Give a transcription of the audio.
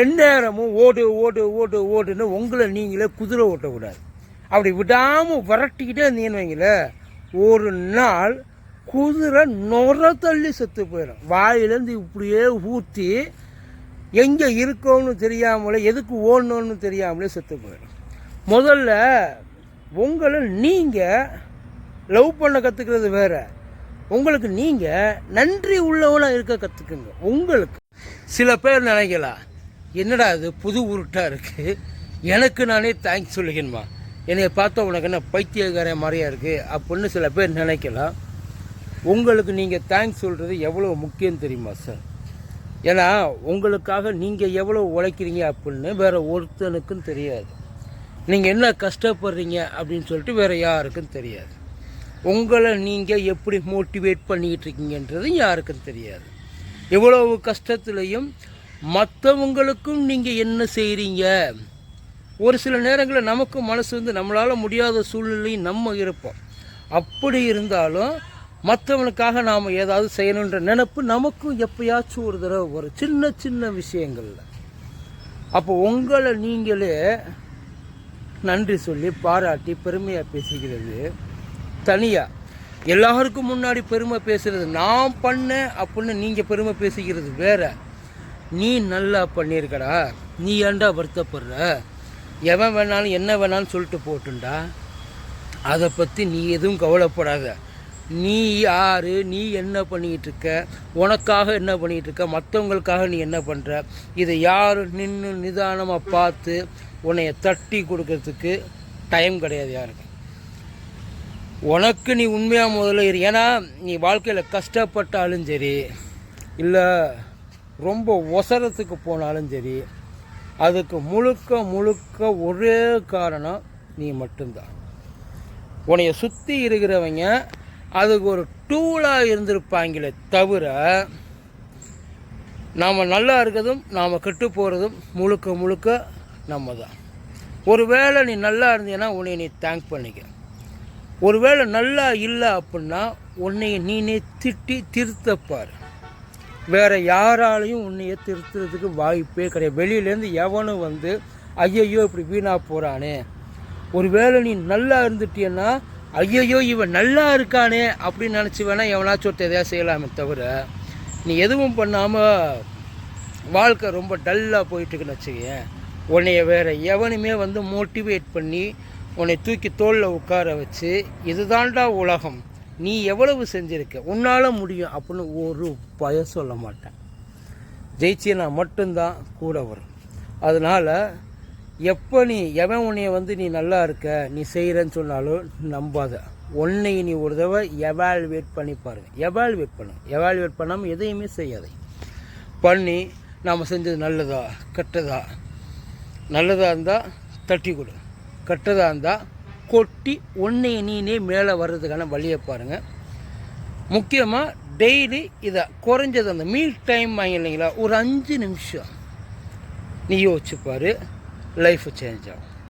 எந்நேரமும் ஓடு ஓடு ஓடு ஓடுன்னு உங்களை நீங்களே குதிரை ஓட்டக்கூடாது. அப்படி விடாமல் விரட்டிக்கிட்டே இருந்தீங்கன்னு வைங்களேன் ஒரு நாள் குதிரை நுர தள்ளி செத்து போயிடும். வாயிலேருந்து இப்படியே ஊற்றி எங்கே இருக்கோன்னு தெரியாமலே எதுக்கு ஓடணும்னு தெரியாமலே செத்து போயிடும். முதல்ல உங்களை நீங்கள் லவ் பண்ண கற்றுக்கிறது வேறு. உங்களுக்கு நீங்கள் நன்றி உள்ளவனாக இருக்க கற்றுக்குங்க உங்களுக்கு. சில பேர் நினைக்கலாம் என்னடா இது புது உருட்டாக இருக்குது எனக்கு நானே தேங்க்ஸ் சொல்லிக்கணுமா என்னைய பார்த்தா உனக்கு என்ன பைத்தியக்காரன் மாதிரியா இருக்குது அப்படின்னு சில பேர் நினைக்கலாம். உங்களுக்கு நீங்கள் தேங்க்ஸ் சொல்கிறது எவ்வளோ முக்கியம் தெரியுமா சார் ஏன்னா உங்களுக்காக நீங்கள் எவ்வளோ உழைக்கிறீங்க அப்படின்னு வேற ஒருத்தனுக்கும் தெரியாது. நீங்கள் என்ன கஷ்டப்படுறீங்க அப்படின்னு சொல்லிட்டு வேறு யாருக்கும் தெரியாது. உங்களை நீங்கள் எப்படி மோட்டிவேட் பண்ணிக்கிட்டு இருக்கீங்கன்றது யாருக்கும் தெரியாது. எவ்வளவு கஷ்டத்துலையும் மற்றவங்களுக்கும் நீங்கள் என்ன செய்கிறீங்க ஒரு சில நேரங்களில் நமக்கு மனசு வந்து நம்மளால் முடியாத சூழ்நிலையும் நம்ம இருப்போம். அப்படி இருந்தாலும் மற்றவனுக்காக நாம் ஏதாவது செய்யணுன்ற நினப்பு நமக்கும் எப்பயாச்சும் ஒரு தடவை வரும். சின்ன சின்ன விஷயங்களில். அப்போ உங்களை நீங்களே நன்றி சொல்லி பாராட்டி பெருமையாக பேசிக்கிறது தனியாக எல்லாருக்கும் முன்னாடி பெருமை பேசுகிறது நான் பண்ணேன் அப்படின்னு நீங்கள் பெருமை பேசிக்கிறது வேறு. நீ நல்லா பண்ணியிருக்கடா நீ ஏன்டா வருத்தப்படுற? எவன் வேணாலும் என்ன வேணாலும் சொல்லிட்டு போட்டுண்டா. அதை பற்றி நீ எதுவும் கவலைப்படாத. நீ யார்? நீ என்ன பண்ணிக்கிட்டு இருக்க உனக்காக என்ன பண்ணிக்கிட்டு இருக்க மற்றவங்களுக்காக நீ என்ன பண்ணுற இதை யார் நின்று நிதானமாக பார்த்து உன்னைய தட்டி கொடுக்கறதுக்கு டைம் கிடையாது யாருக்கு. உனக்கு நீ உண்மையாக முதல்ல இரு. ஏன்னா நீ வாழ்க்கையில் கஷ்டப்பட்டாலும் சரி இல்லை ரொம்ப ஒசரத்துக்கு போனாலும் சரி அதுக்கு முழுக்க முழுக்க ஒரே காரணம் நீ மட்டும்தான். உன்னைய சுற்றி இருக்கிறவங்க அதுக்கு ஒரு டூலாக இருந்திருப்பாங்களே தவிர நாம் நல்லா இருக்கிறதும் நாம் கெட்டு போகிறதும் முழுக்க முழுக்க நம்ம தான் ஒருவேளை நீ நல்லா இருந்தீங்கன்னா உன்னை நீ தேங்க் பண்ணிக்க. ஒருவேளை நல்லா இல்லை அப்படின்னா உன்னைய நீனே திட்டி திருத்தப்பார் வேறு யாராலையும் உன்னைய திருத்துறதுக்கு வாய்ப்பே கிடையாது. வெளியிலேருந்து எவனும் வந்து ஐயையோ இப்படி வீணாக போகிறானே ஒருவேளை நீ நல்லா இருந்துட்டியன்னா ஐயையோ இவன் நல்லா இருக்கானே அப்படின்னு நினச்சி வேணா எவனாச்சும் ஒருத்தர் எதையா செய்யலாமே தவிர நீ எதுவும் பண்ணாமல் வாழ்க்கை ரொம்ப டல்லாக போயிட்டுருக்குன்னு வச்சுக்கேன் உன்னைய வேற எவனுமே வந்து மோட்டிவேட் பண்ணி உன்னை தூக்கி தோளில் உட்கார வச்சு இதுதான்டா உலகம். நீ எவ்வளவு செஞ்சுருக்க? உன்னால் முடியும் அப்படின்னு ஒரு பய சொல்ல மாட்டேன். ஜெயிச்சினா மட்டும்தான் கூட வரும். அதனால் எப்போ நீ எவன் உன்னைய வந்து நீ நல்லா இருக்க நீ செய்கிறேன்னு சொன்னாலும் நம்பாத. உன்னை நீ ஒரு தடவை எவால்வேட் பண்ணி பாருங்கள் எவால்வேட் பண்ணு. எவால்வேட் பண்ணாமல் எதையுமே செய்யாதே. பண்ணி நாம் செஞ்சது நல்லதா கெட்டதா? நல்லதாக இருந்தால் தட்டி கொடு. கெட்டதாக இருந்தால் கொட்டி ஒன்றைய நீனே மேலே வர்றதுக்கான வழியை பாருங்கள் முக்கியமாக டெய்லி இதை குறைஞ்சது அந்த மீல் டைம் வாங்க இல்லைங்களா? ஒரு அஞ்சு நிமிஷம். நீ யோசிச்சு லைஃப் சேஞ்ச் ஆகும்.